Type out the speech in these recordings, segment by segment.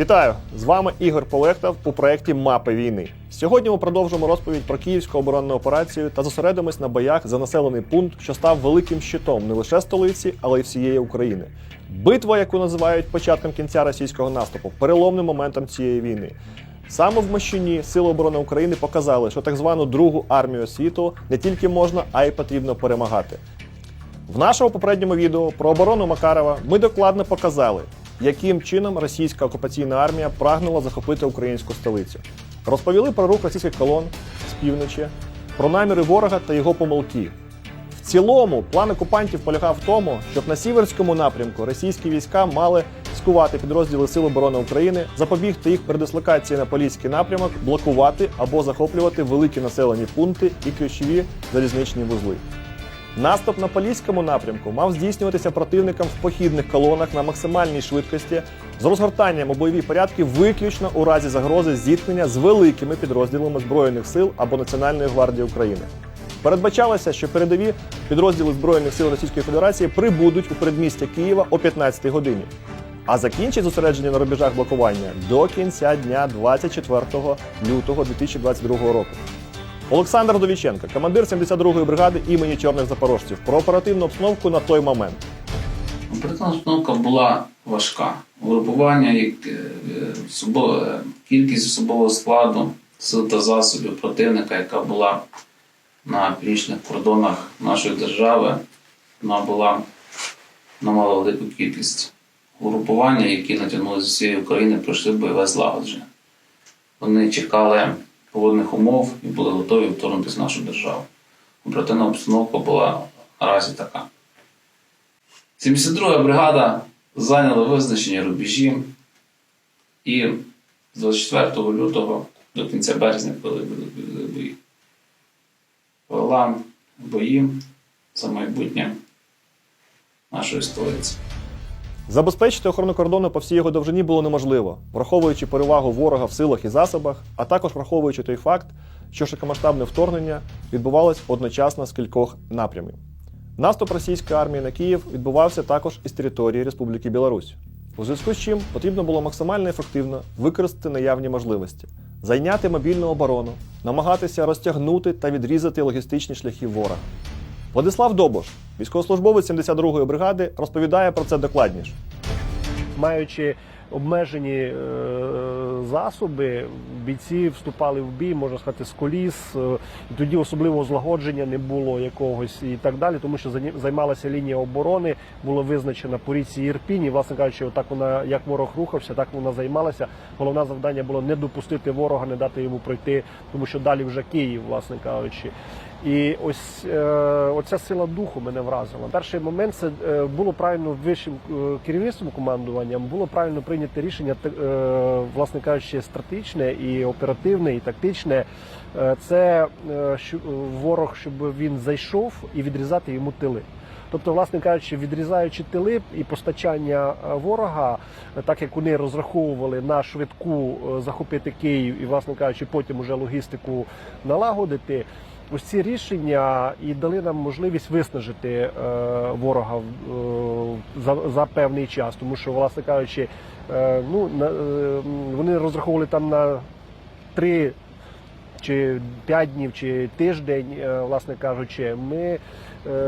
Вітаю! З вами Ігор Полехтав у проєкті Мапи війни. Сьогодні ми продовжимо розповідь про київську оборонну операцію та зосередимось на боях за населений пункт, що став великим щитом не лише столиці, але й всієї України. Битва, яку називають початком кінця російського наступу, переломним моментом цієї війни. Саме в Мощуні Сили оборони України показали, що так звану Другу армію світу не тільки можна, а й потрібно перемагати. В нашому попередньому відео про оборону Макарова ми докладно показали, яким чином російська окупаційна армія прагнула захопити українську столицю. Розповіли про рух російських колон з півночі, про наміри ворога та його помилки. В цілому план окупантів полягав в тому, щоб на сіверському напрямку російські війська мали скувати підрозділи Сил оборони України, запобігти їх передислокації на Поліський напрямок, блокувати або захоплювати великі населені пункти і ключові залізничні вузли. Наступ на Поліському напрямку мав здійснюватися противником в похідних колонах на максимальній швидкості з розгортанням у бойові порядки виключно у разі загрози зіткнення з великими підрозділами Збройних сил або Національної гвардії України. Передбачалося, що передові підрозділи Збройних сил Російської Федерації прибудуть у передмістя Києва о 15 годині, а закінчать зосередження на рубежах блокування до кінця дня 24 лютого 2022 року. Олександр Довіченко, командир 72-ї бригади імені Чорних Запорожців, про оперативну обстановку на той момент. Оперативна обстановка була важка. Угрупування, як, е, кількість особового складу, сил та засобів противника, яка була на північних кордонах нашої держави, вона була вона мала велику кількість. Угрупування, які натягнули з усієї України, пройшли бойове злагодження. Вони чекали погодних умов і були готові вторгнутися в нашу державу. Оперативна обстановка була наразі така. 72-га бригада зайняла визначені рубежі і з 24 лютого до кінця березня вели бої. Вела бої за майбутнє нашої столиці. Забезпечити охорону кордону по всій його довжині було неможливо, враховуючи перевагу ворога в силах і засобах, а також враховуючи той факт, що широкомасштабне вторгнення відбувалось одночасно з кількох напрямів. Наступ російської армії на Київ відбувався також із території Республіки Білорусь. У зв'язку з чим потрібно було максимально ефективно використати наявні можливості, зайняти мобільну оборону, намагатися розтягнути та відрізати логістичні шляхи ворога. Владислав Добош, військовослужбовець 72-ї бригади, розповідає про це докладніше. маючи обмежені е, засоби, бійці вступали в бій, можна сказати, з коліс. е, тоді особливого злагодження не було якогось і так далі, тому що займалася лінія оборони, було визначена по річці Ірпінь. І, власне кажучи, отак вона як ворог рухався, так вона займалася. Головне завдання було не допустити ворога, не дати йому пройти, тому що далі вже Київ, власне кажучи. І ось е, оця сила духу мене вразила. Перший момент це е, було правильно вищим е, керівництвом командуванням, було правильно прийняте рішення, власне кажучи, стратегічне і оперативне, і тактичне. Це ворог, щоб він зайшов і відрізати йому тили. Тобто, власне кажучи, відрізаючи тили і постачання ворога, так як вони розраховували на швидку захопити Київ і, власне кажучи, потім уже логістику налагодити. Ось ці рішення і дали нам можливість виснажити е, ворога е, за, за певний час, тому що, власне кажучи, е, ну вони розраховували там на три чи п'ять днів, чи тиждень, власне кажучи, ми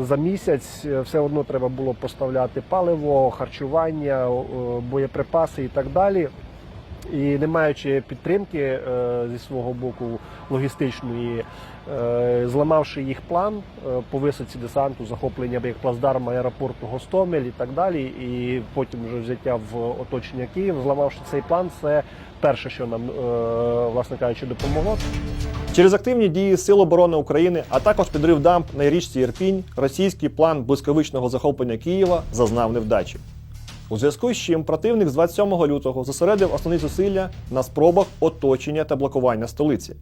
за місяць все одно треба було поставляти паливо, харчування, боєприпаси і так далі. І не маючи підтримки е, зі свого боку логістичної, е, зламавши їх план е, по висадці десанту, захоплення плацдарма аеропорту Гостомель і так далі, і потім вже взяття в оточення Києва, зламавши цей план, це перше, що нам, власне кажучи, допомогло. Через активні дії Сил оборони України, а також підрив дамб на річці Ірпінь, російський план блискавичного захоплення Києва зазнав невдачі. У зв'язку з чим противник з 27 лютого зосередив основні зусилля на спробах оточення та блокування столиці.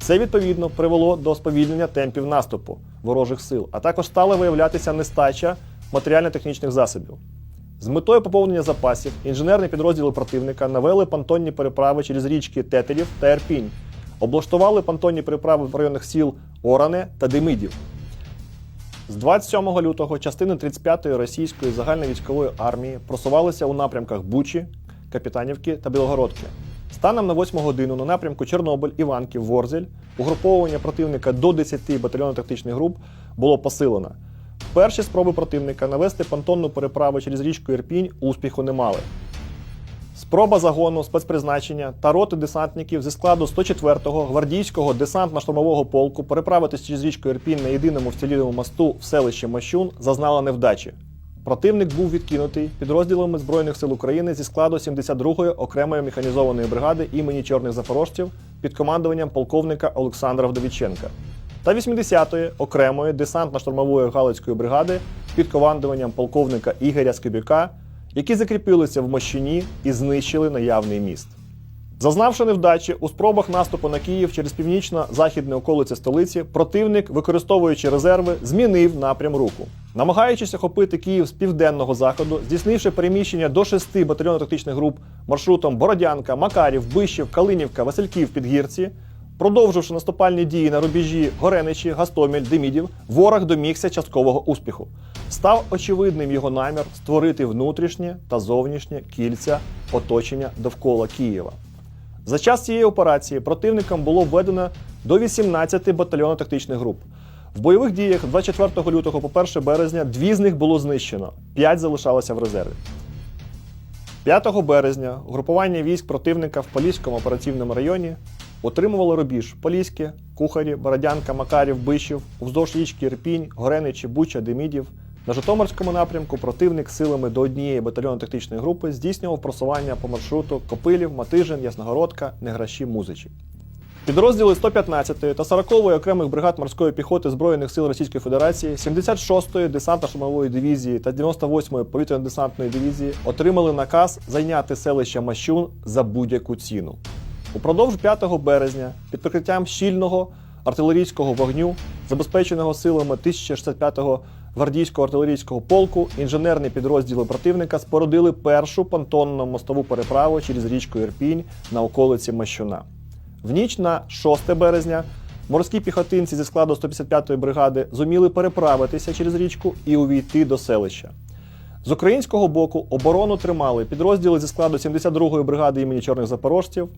Це відповідно привело до сповільнення темпів наступу ворожих сил, а також стала виявлятися нестача матеріально-технічних засобів. З метою поповнення запасів інженерні підрозділи противника навели понтонні переправи через річки Тетерів та Ерпінь, облаштували понтонні переправи в районах сіл Оране та Демидів. З 27 лютого частини 35-ї російської загальновійськової армії просувалися у напрямках Бучі, Капітанівки та Білогородки. Станом на 8 годину на напрямку Чорнобиль, Іванків, Ворзель угруповування противника до 10 батальйонно-тактичних груп було посилено. Перші спроби противника навести понтонну переправу через річку Ірпінь успіху не мали. Спроба загону спецпризначення та роти десантників зі складу 104-го гвардійського десантно-штурмового полку переправитись через річку Ірпінь на єдиному вцілілому мосту в селищі Мощун зазнала невдачі. Противник був відкинутий підрозділами Збройних сил України зі складу 72-ї окремої механізованої бригади імені Чорних Запорожців під командуванням полковника Олександра Вдовіченка та 80-ї окремої десантно-штурмової галицької бригади під командуванням полковника Ігоря Скибюка, які закріпилися в Мощині і знищили наявний міст. Зазнавши невдачі у спробах наступу на Київ через північно-західне околиці столиці, противник, використовуючи резерви, змінив напрям руху. Намагаючись охопити Київ з південного заходу, здійснивши переміщення до шести батальйонно-тактичних груп маршрутом Бородянка, Макарів, Бищів, Калинівка, Васильків, Підгірці, продовживши наступальні дії на рубежі Гореничі, Гастомель, Демідів, ворог домігся часткового успіху. Став очевидним його намір створити внутрішнє та зовнішнє кільця оточення довкола Києва. За час цієї операції противникам було введено до 18 батальйонно-тактичних груп. В бойових діях 24 лютого по 1 березня дві з них було знищено, п'ять залишалося в резерві. 5 березня угрупування військ противника в Поліському операційному районі отримувало рубіж Поліське, Кухарі, Бородянка, Макарів, Бишів, уздовж річки Ірпінь, Гореничі, Буча, Демідів. На Житомирському напрямку противник силами до однієї батальйонно-тактичної групи здійснював просування по маршруту Копилів, Матижин, Ясногородка, Неграші, Музичі. Підрозділи 115-ї та 40-ї окремих бригад морської піхоти Збройних сил Російської Федерації, 76-ї десантно-штурмової дивізії та 98-ї повітряно-десантної дивізії отримали наказ зайняти селище Мащун за будь-яку ціну. Упродовж 5 березня під прикриттям щільного артилерійського вогню, забезпеченого силами 1065-го гвардійського артилерійського полку, інженерні підрозділи противника спорудили першу понтонну мостову переправу через річку Ірпінь на околиці Мащуна. В ніч на 6 березня морські піхотинці зі складу 155-ї бригади зуміли переправитися через річку і увійти до селища. З українського боку оборону тримали підрозділи зі складу 72-ї бригади імені Чорних Запорожців.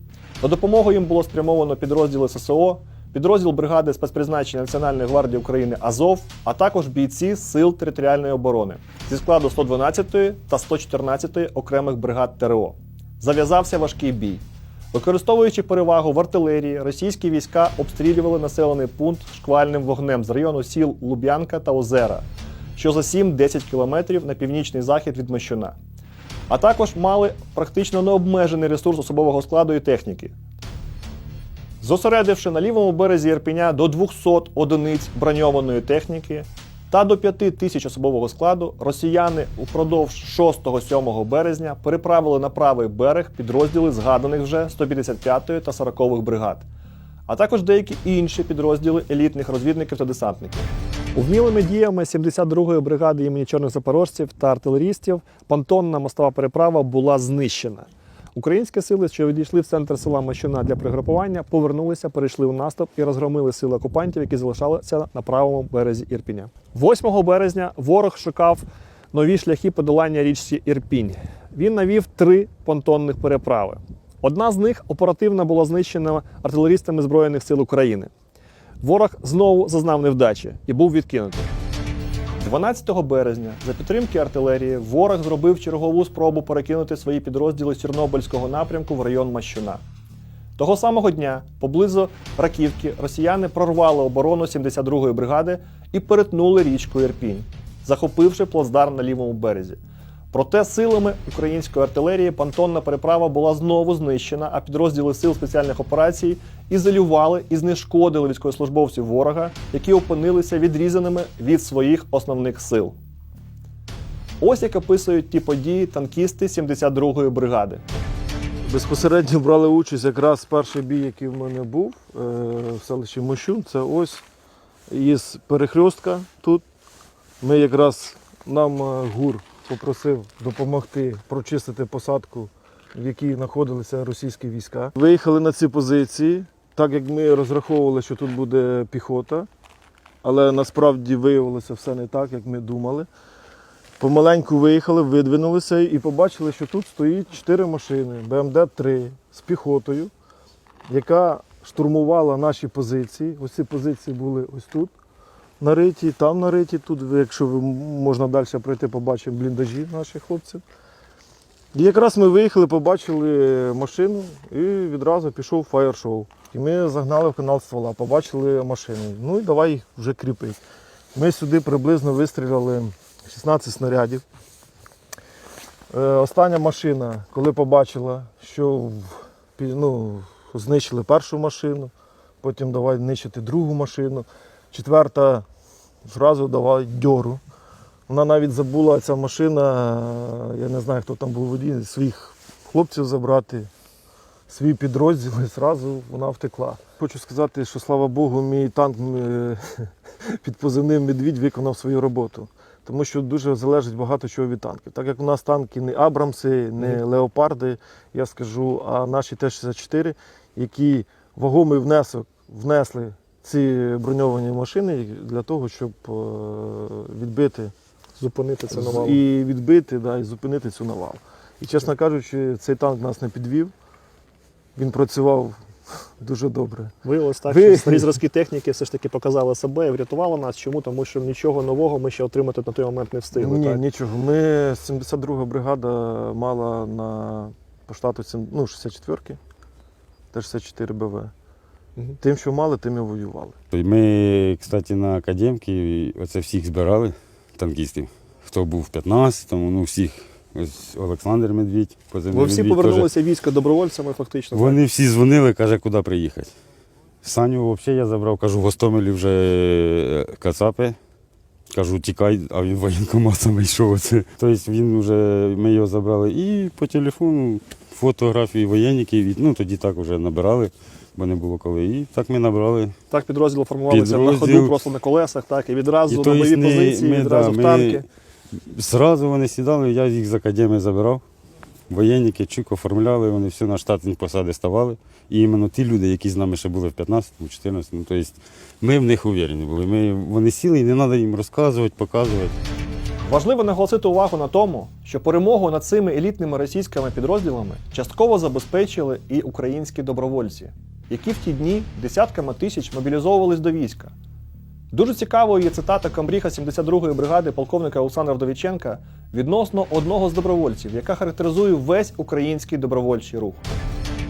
На допомогу їм було спрямовано підрозділи ССО, підрозділ бригади спецпризначення Національної гвардії України Азов, а також бійці Сил територіальної оборони зі складу 112-ї та 114-ї окремих бригад ТРО. Зав'язався важкий бій. Використовуючи перевагу в артилерії, російські війська обстрілювали населений пункт шквальним вогнем з району сіл Луб'янка та Озера, що за 7-10 кілометрів на північний захід від Мощуна. А також мали практично необмежений ресурс особового складу і техніки. Зосередивши на лівому березі Ірпеня до 200 одиниць броньованої техніки та до 5 тисяч особового складу, росіяни упродовж 6-7 березня переправили на правий берег підрозділи згаданих вже 155-ї та 40-х бригад, а також деякі інші підрозділи елітних розвідників та десантників. Вмілими діями 72-ї бригади імені Чорних Запорожців та артилерістів понтонна мостова переправа була знищена. Українські сили, що відійшли в центр села Мощуна для пригрупування, повернулися, перейшли в наступ і розгромили сили окупантів, які залишалися на правому березі Ірпіня. 8 березня ворог шукав нові шляхи подолання річці Ірпінь. Він навів три понтонних переправи. Одна з них оперативно була знищена артилерістами Збройних сил України. Ворог знову зазнав невдачі і був відкинутий. 12 березня за підтримки артилерії ворог зробив чергову спробу перекинути свої підрозділи з Чорнобильського напрямку в район Мащуна. Того самого дня, поблизу Раківки, росіяни прорвали оборону 72-ї бригади і перетнули річку Ірпінь, захопивши плацдарм на лівому березі. Проте силами української артилерії понтонна переправа була знову знищена, а підрозділи сил спеціальних операцій ізолювали і знешкодили військовослужбовців ворога, які опинилися відрізаними від своїх основних сил. Ось як описують ті події танкісти 72-ї бригади. Безпосередньо брали участь якраз перший бій, який в мене був е, в селищі Мощун. Це ось із перехрестка тут. Ми якраз нам е, ГУР попросив допомогти прочистити посадку, в якій знаходилися російські війська. Виїхали на ці позиції, так як ми розраховували, що тут буде піхота, але насправді виявилося все не так, як ми думали. Помаленьку виїхали, видвинулися і побачили, що тут стоїть чотири машини БМД-3 з піхотою, яка штурмувала наші позиції. Ось ці позиції були ось тут нариті, там нариті. Тут, якщо можна далі пройти, побачимо бліндажі наших хлопців. І якраз ми виїхали, побачили машину і відразу пішов фаєр-шоу. І ми загнали в канал ствола, побачили машину. Ну і давай їх вже кріпити. Ми сюди приблизно вистріляли 16 снарядів. Е, остання машина, коли побачила, що ну, знищили першу машину, потім давай нищити другу машину. Четверта зразу давай дьору. Вона навіть забула ця машина, е, я не знаю, хто там був водій, своїх хлопців забрати, свій підрозділ, і зразу вона втекла. Хочу сказати, що слава Богу, мій танк е, під позивним Медвідь виконав свою роботу. Тому що дуже залежить багато чого від танків. Так як у нас танки не Абрамси, не Леопарди, я скажу, а наші Т-64, які вагомий внесок внесли ці броньовані машини для того, щоб е, відбити Зупинити це навалом. і відбити, да, і зупинити цю навалу. І чесно кажучи, цей танк нас не підвів. Він працював дуже добре. Виявилось так, Ви- що старі зразки техніки все ж таки показали себе і врятували нас. Чому? Тому що нічого нового ми ще отримати на той момент не встигли. Ні, так? нічого. Ми 72-га бригада мала на по штату ну, 64-ки, Т-64 БВ. Тим, що мали, тим і воювали. Ми, кстати, на академці оце всіх збирали танкістів. Хто був в 15-му, ну всіх. Ось Олександр Медвідь, позивний Ви всі Медвідь повернулися військо добровольцями, фактично. Вони всі дзвонили, каже, куди приїхати. Саню взагалі я забрав, кажу, в Гостомелі вже е, кацапи. Кажу, тікай, а він воєнкомат саме йшов. Оце. Тобто він вже, ми його забрали і по телефону фотографії воєнників, ну тоді так вже набирали, бо не було коли. І так ми набрали. Так підрозділ формувалися на Підрозділ. ходу, просто на колесах, так, і відразу І на то бойові есть позиції, ми, відразу да, в танки. Зразу вони сідали, я їх з академії забирав. Воєнники чик оформляли, вони всі на штатні посади ставали. І іменно ті люди, які з нами ще були в 15-му, 14-му, тобто ми в них уверені були. Ми, вони сіли і не треба їм розказувати, показувати. Важливо наголосити увагу на тому, що перемогу над цими елітними російськими підрозділами частково забезпечили і українські добровольці, які в ті дні десятками тисяч мобілізовувались до війська. Дуже цікавою є цитата комбріга 72-ї бригади полковника Олександра Вдовіченка відносно одного з добровольців, яка характеризує весь український добровольчий рух.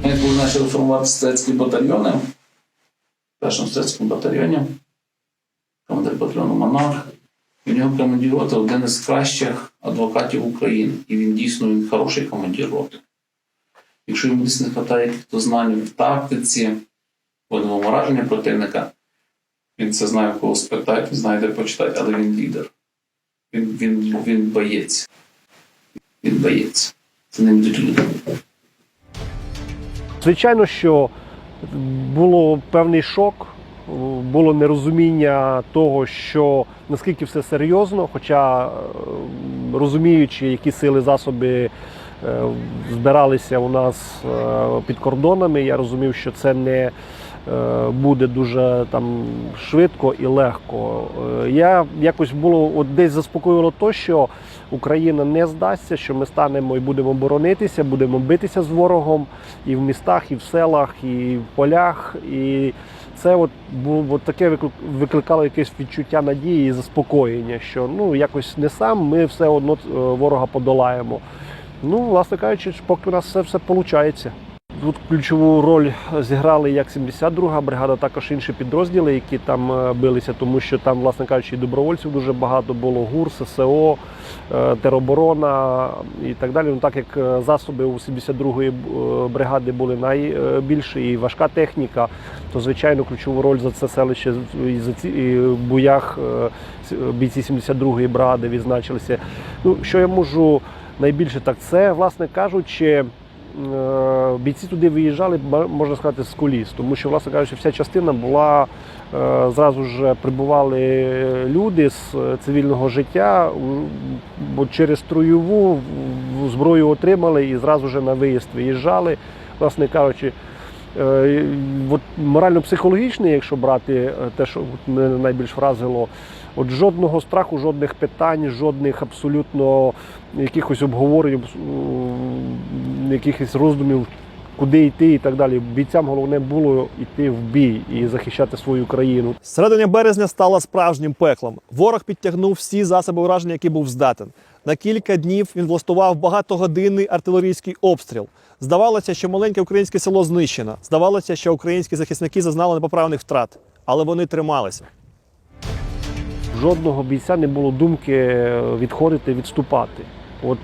Ми коли почали формувати стрілецькі батальйони, в першому стрілецькому батальйоні, командир батальйону Монарх, в нього командир роти один із кращих адвокатів України. І він дійсно він хороший командир роти. Якщо йому десь не вистачає знань в тактиці, вогневому враження противника, він це знає в кого спитати, він знає, де почитати, але він лідер. Він, він, він боєць. Він боєць. Це не будуть люди. Звичайно, що було певний шок, було нерозуміння того, що наскільки все серйозно, хоча е, розуміючи, які сили засоби збиралися у нас е, під кордонами, я розумів, що це не е, буде дуже там швидко і легко. Е, Я якось було от десь заспокоїло то, що Україна не здасться, що ми станемо і будемо боронитися, будемо битися з ворогом і в містах, і в селах, і в полях. І це от от таке виклик- викликало якесь відчуття надії і заспокоєння, що ну якось не сам ми все одно е, ворога подолаємо. Ну, власне кажучи, поки у нас все все виходить. Тут ключову роль зіграли як 72-га бригада, також інші підрозділи, які там е, билися, тому що там, власне кажучи, і добровольців дуже багато було ГУР, ССО, е, тероборона і так далі. Ну так як е, засоби у 72-ї е, бригади були найбільші і важка техніка, то звичайно ключову роль за це селище і за ці і в боях бійці 72-ї бригади відзначилися. Ну що я можу найбільше так, це, власне кажучи. е, Бійці туди виїжджали, можна сказати, з куліс, тому що, власне кажучи, вся частина була е, зразу ж прибували люди з е, цивільного життя, бо через строєву зброю отримали і зразу ж на виїзд виїжджали. Власне кажучи, Е, морально-психологічний, якщо брати е, те, що мене найбільш вразило, от жодного страху, жодних питань, жодних абсолютно якихось обговорень, якихось роздумів, куди йти і так далі. Бійцям головне було йти в бій і захищати свою країну. Середина березня стала справжнім пеклом. Ворог підтягнув всі засоби ураження, які був здатен. На кілька днів він влаштував багатогодинний артилерійський обстріл. Здавалося, що маленьке українське село знищено. Здавалося, що українські захисники зазнали непоправних втрат, але вони трималися. Жодного бійця не було думки відходити, відступати. От,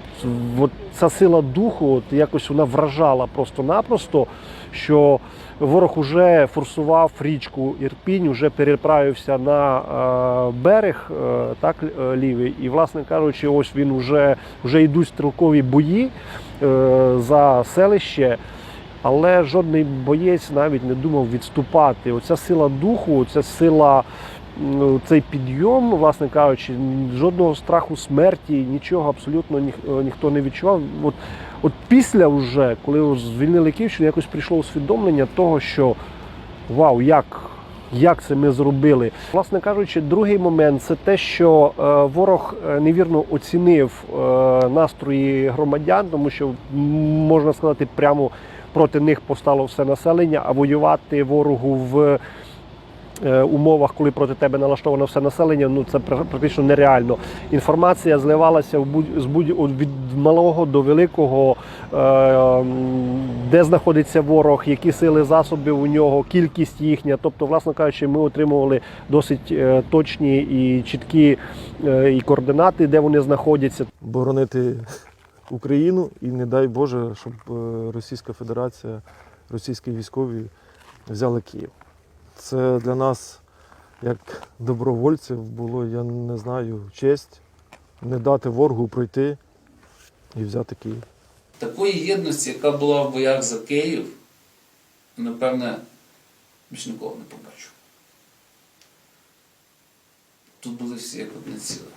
от ця сила духу, от якось вона вражала просто-напросто, що ворог уже форсував річку Ірпінь, вже переправився на е, берег, е, так е, лівий, і, власне кажучи, ось він вже, вже йдуть стрілкові бої е, за селище. Але жодний боєць навіть не думав відступати. Оця сила духу, ця сила, цей підйом, власне кажучи, жодного страху смерті, нічого абсолютно ніх, е, ніхто не відчував. От, от після, вже, коли звільнили Київщину, якось прийшло усвідомлення того, що вау, як. Як це ми зробили? Власне кажучи, другий момент це те, що е, ворог е, невірно оцінив настрої громадян, тому що можна сказати, прямо проти них постало все населення, а воювати ворогу в умовах, коли проти тебе налаштовано все населення, ну це практично нереально. Інформація зливалася в будь, з будь від малого до великого, е, де знаходиться ворог, які сили засобів у нього, кількість їхня. Тобто, власне кажучи, ми отримували досить е, точні і чіткі е, і координати, де вони знаходяться. боронити Україну і не дай Боже, щоб е, Російська Федерація, російські військові взяли Київ. Це для нас, як добровольців, було, я не знаю, честь не дати ворогу пройти і взяти Київ. Такої єдності, яка була в боях за Київ, напевне, більш ніколи не побачу. Тут були всі як одне ціле.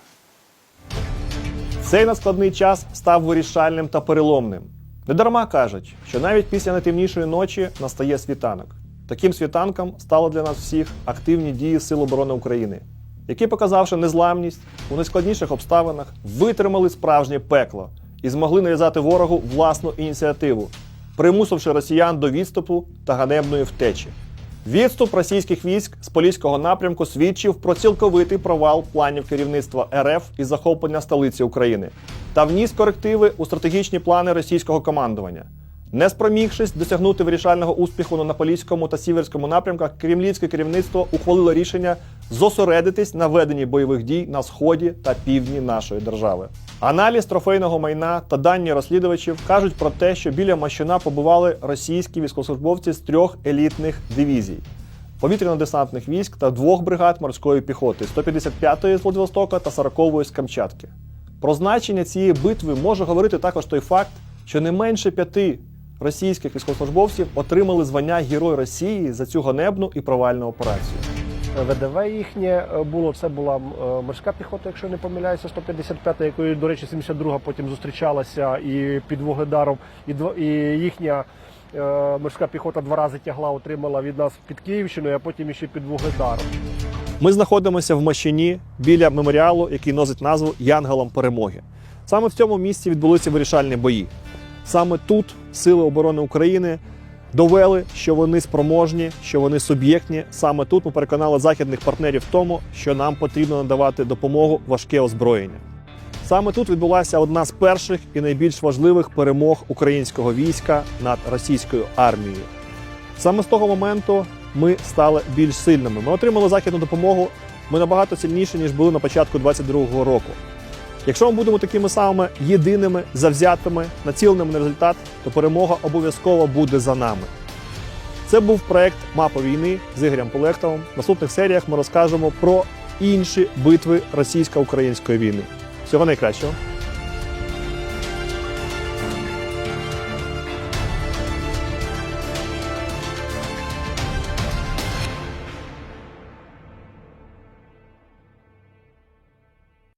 Цей надскладний час став вирішальним та переломним. Недарма кажуть, що навіть після найтемнішої ночі настає світанок. Таким світанком стали для нас всіх активні дії Сил оборони України, які, показавши незламність у найскладніших обставинах, витримали справжнє пекло і змогли нав'язати ворогу власну ініціативу, примусивши росіян до відступу та ганебної втечі. Відступ російських військ з поліського напрямку свідчив про цілковитий провал планів керівництва РФ із захоплення столиці України та вніс корективи у стратегічні плани російського командування. Не спромігшись досягнути вирішального успіху на Наполіському та Сіверському напрямках, кремлівське керівництво ухвалило рішення зосередитись на веденні бойових дій на сході та півдні нашої держави. Аналіз трофейного майна та дані розслідувачів кажуть про те, що біля Мащина побували російські військовослужбовці з трьох елітних дивізій повітряно-десантних військ та двох бригад морської піхоти 155-ї з Владивостока та 40-ї з Камчатки. Про значення цієї битви може говорити також той факт, що не менше п'яти російських військовослужбовців отримали звання Герой Росії за цю ганебну і провальну операцію. ВДВ їхнє е, було, це була е, морська піхота, якщо не помиляюся, 155-та, якою, до речі, 72-га потім зустрічалася і під Вугледаром, і, і їхня е, морська піхота два рази тягла, отримала від нас під Київщиною, а потім ще під Вугледаром. Ми знаходимося в Мощині біля меморіалу, який носить назву Янголом перемоги. Саме в цьому місці відбулися вирішальні бої. Саме тут Сили оборони України довели, що вони спроможні, що вони суб'єктні. Саме тут ми переконали західних партнерів в тому, що нам потрібно надавати допомогу важке озброєння. Саме тут відбулася одна з перших і найбільш важливих перемог українського війська над російською армією. Саме з того моменту ми стали більш сильними. Ми отримали західну допомогу. Ми набагато сильніші, ніж були на початку 22-го року. Якщо ми будемо такими самими єдиними, завзятими, націленими на результат, то перемога обов'язково буде за нами. Це був проект Мапа війни з Ігорем Полехтовим. В наступних серіях ми розкажемо про інші битви російсько-української війни. Всього найкращого!